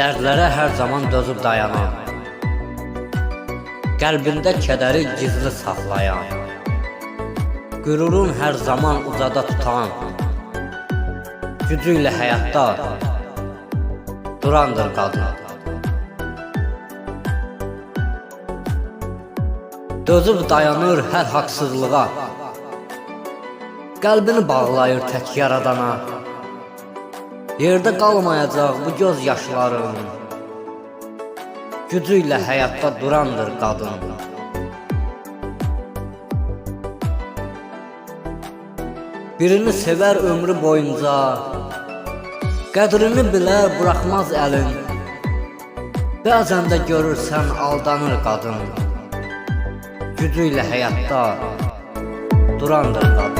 Dərdlərə hər zaman dözüb dayanan Qəlbində kədəri gizli saxlayan Qürurun hər zaman uzada tutan Gücü ilə həyatda durandır qadın. Dözüb dayanır hər haqsızlığa. Qəlbini bağlayır tək yaradana Yerdə qalmayacaq bu göz yaşların. Gücü ilə həyatda durandır qadın. Birini sevər ömrü boyunca Qədrini bilər buraxmaz əlin. Bəzən də görürsən aldanır qadın. Gücü ilə həyatda durandır qadın